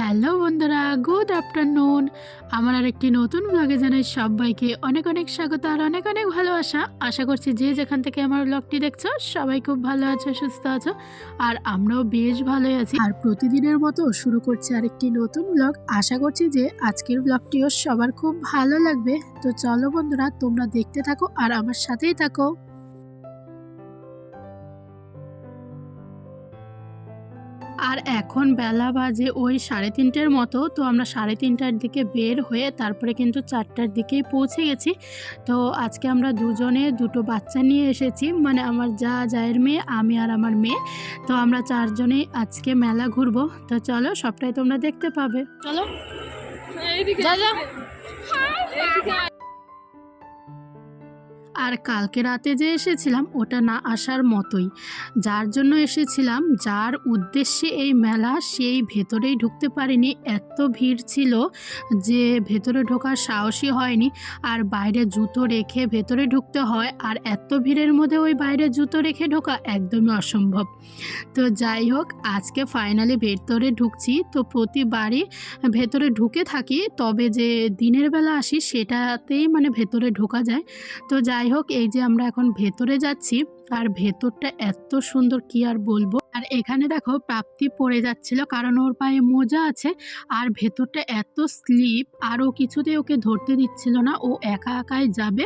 Hello বন্ধুরা, good afternoon. আমার আর একটি নতুন ব্লগে জানাই সবাইকে অনেক অনেক স্বাগত আর অনেক অনেক ভালোবাসা। আশা করছি যে যেখান থেকে আমার ব্লগটি দেখছ, সবাই খুব ভালো আছো, সুস্থ আছো, আর আমরাও বেশ ভালোই আছি। আর প্রতিদিনের মতো শুরু করছি আরেকটি নতুন ব্লগ আশা করছি যে আজকের ব্লগটিও সবার খুব ভালো লাগবে। তো চলো বন্ধুরা, তোমরা দেখতে থাকো আর আমার সাথেই থাকো। আর এখন বেলা বাজে ওই সাড়ে তিনটের মতো তো আমরা সাড়ে তিনটার দিকে বের হয়ে তারপরে কিন্তু চারটার দিকেই পৌঁছে গেছি। তো আজকে আমরা দুজনে দুটো বাচ্চা নিয়ে এসেছি মানে আমার যা জায়ের মেয়ে আমি আর আমার মেয়ে। তো আমরা চারজনেই আজকে মেলা ঘুরবো। তো চলো সবটাই তোমরা দেখতে পাবে। চলো। যা যা। আর কালকে রাতে যে এসেছিলাম, ওটা না আসার মতোই। যার জন্য এসেছিলাম, যার উদ্দেশ্যে এই মেলা, সেই ভেতরেই ঢুকতে পারিনি। এত ভিড় ছিল যে ভেতরে ঢোকার সাহসই হয়নি, আর বাইরে জুতো রেখে ভেতরে ঢুকতে হয়, আর এত ভিড়ের মধ্যে ওই বাইরে জুতো রেখে ঢোকা একদমই অসম্ভব। তো যাই হোক, আজকে ফাইনালি ভেতরে ঢুকছি। তো প্রতিবারই ভেতরে ঢুকে থাকি, তবে যে দিনের বেলা আসি, সেটাতেই মানে ভেতরে ঢোকা যায়। তো যাই হোক এই যে আমরা এখন ভেতরে যাচ্ছি, আর ভেতরটা এত সুন্দর কি আর বলব? আর এখানে দেখো, প্রাপ্তি পড়ে যাচ্ছিল কারণ ওর পায়ে মোজা আছে, আর ভেতরটা এত স্লিপ, আর ও কিছুতেই ওকে ধরতে দিচ্ছিল না, ও একা একাই যাবে।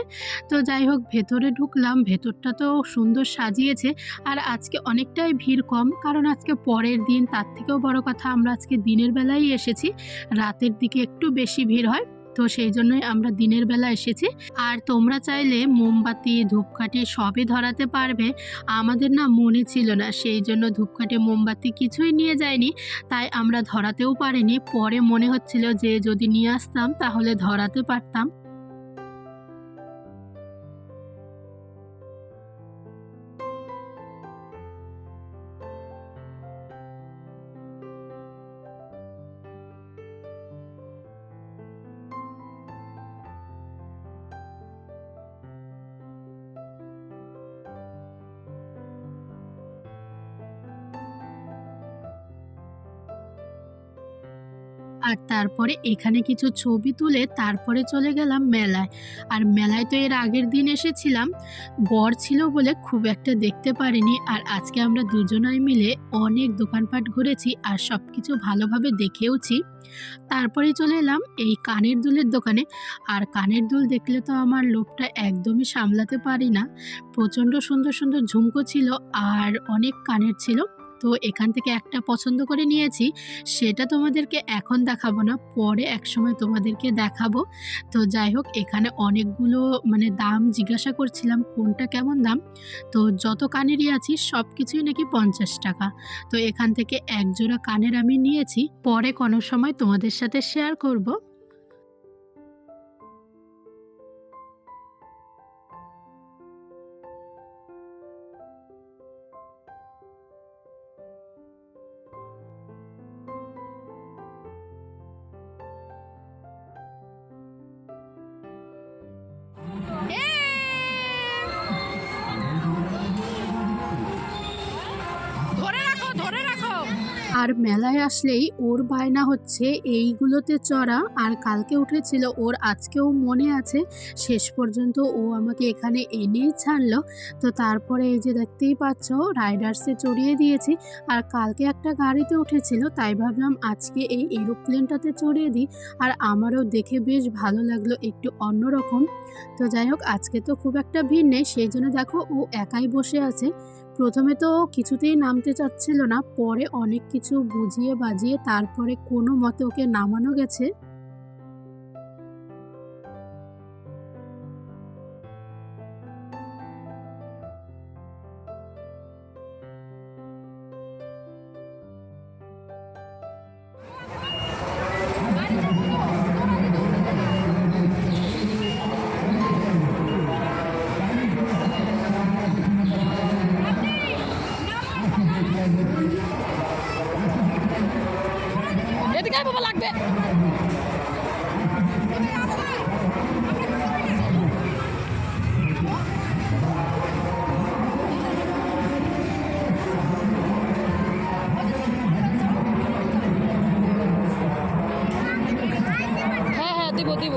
তো যাই হোক ভেতরে ঢুকলাম, ভেতরটা তো সুন্দর সাজিয়েছে, আর আজকে অনেকটাই ভিড় কম, কারণ আজকে পরের দিন, তার থেকেও বড় কথা, আমরা আজকে দিনের বেলায় এসেছি, রাতের দিকে একটু বেশি ভিড় হয়। তো সেই জন্যই আমরা দিনের বেলা এসেছি। আর তোমরা চাইলে মোমবাতি, ধূপকাঠি সবই ধরাতে পারবে। আমাদের না মনে ছিল না, সেই জন্য ধূপকাঠি, মোমবাতি কিছুই নিয়ে যায়নি। তাই আমরা ধরাতেও পারিনি। পরে মনে হচ্ছিল যে যদি নিয়ে আসতাম, তাহলে ধরাতে পারতাম। আর তারপরে এখানে কিছু ছবি তুলে তারপরে চলে গেলাম মেলায়। আর মেলায় তো এর আগের দিন এসেছিলাম। বর ছিল বলে খুব একটা দেখতে পারিনি। আর আজকে আমরা দুজনাই মিলে অনেক দোকানপাট ঘুরেছি আর সব কিছু ভালোভাবে দেখেওছি। তারপরে চলে এলাম এই কানের দুলের দোকানে। আর কানের দুল দেখলে তো আমার লোভটা একদমই সামলাতে পারি না। প্রচণ্ড সুন্দর সুন্দর ঝুমকো ছিল আর অনেক কানের ছিল। তো এখান থেকে একটা পছন্দ করে নিয়েছি, সেটা তোমাদেরকে এখন দেখাবো না, পরে একসময় তোমাদেরকে দেখাবো। তো যাই হোক, এখানে অনেকগুলো মানে দাম জিজ্ঞাসা করছিলাম, কোনটা কেমন দাম? তো যত কানেরই আছি সব কিছুই নাকি পঞ্চাশ টাকা। তো এখান থেকে এক জোড়া কানের আমি নিয়েছি, পরে কোনো সময় তোমাদের সাথে শেয়ার করব। আর মেলায় আসলেই ওর বায়না হচ্ছে এইগুলোতে চড়া, আর কালকে উঠেছিল ওর আজকেও মনে আছে, শেষ পর্যন্ত ও আমাকে এখানে এনেই ছাড়লো। তো তারপরে এই যে দেখতেই পাচ্ছ, রাইডার্সে চড়িয়ে দিয়েছি, আর কালকে একটা গাড়িতে উঠেছিল, তাই ভাবলাম আজকে এই এরোপ্লেনটাতে চড়িয়ে দিই, আর আমারও দেখে বেশ ভালো লাগল একটু অন্যরকম। তো যাই হোক, আজকে তো খুব একটা ভিড় নেই, সেই জন্য দেখো ও একাই বসে আছে। প্রথমে তো কিছুতেই নামতে চাচ্ছিল না, পরে অনেক কিছু বুঝিয়ে বাজিয়ে তারপরে কোনো মতে ওকে নামানো গেছে। দিকে বাবা লাগবে। হ্যাঁ হ্যাঁ দিব দিব।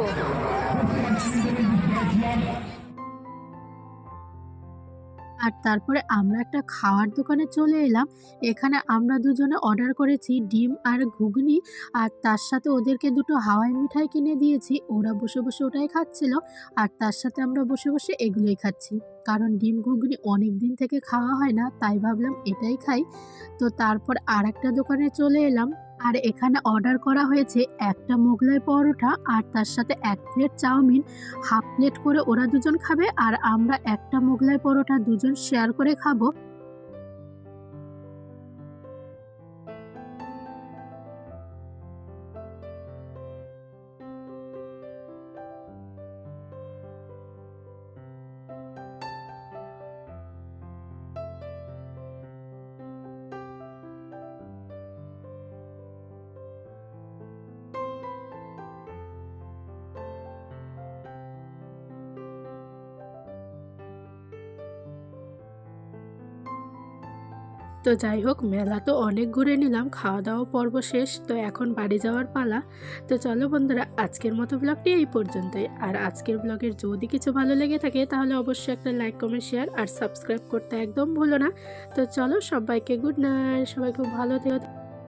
আর তারপরে আমরা একটা খাওয়ার দোকানে চলে এলাম। এখানে আমরা দুজনে অর্ডার করেছি ডিম আর ঘুগনি আর তার সাথে ওদেরকে দুটো হাওয়াই মিঠাই কিনে দিয়েছি। ওরা বসে বসে ওটাই খাচ্ছিল আর তার সাথে আমরা বসে বসে এগুলোই খাচ্ছি। কারণ ডিম ঘুগনি অনেক দিন থেকে খাওয়া হয় না, তাই ভাবলাম এটাই খাই। তো তারপর আর একটা দোকানে চলে এলাম। আর এখানে অর্ডার করা হয়েছে একটা মোগলাই পরোটা আর তার সাথে এক প্লেট চাউমিন হাফ প্লেট করে ওরা দুজন খাবে আর আমরা একটা মোগলাই পরোটা দুজন শেয়ার করে খাব। তো যাই হোক, মেলা তো অনেক ঘুরে নিলাম খাওয়া দাওয়া পর্ব শেষ, তো এখন বাড়ি যাওয়ার পালা। তো চলো বন্ধুরা, আজকের মতো ব্লগটি এই পর্যন্তই। আর আজকের ব্লগের যদি কিছু ভালো লেগে থাকে, তাহলে অবশ্যই একটা লাইক, কমেন্ট, শেয়ার আর সাবস্ক্রাইব করতে একদম ভুলো না। তো চলো সবাইকে গুড নাইট, সবাই খুব ভালো থেকো।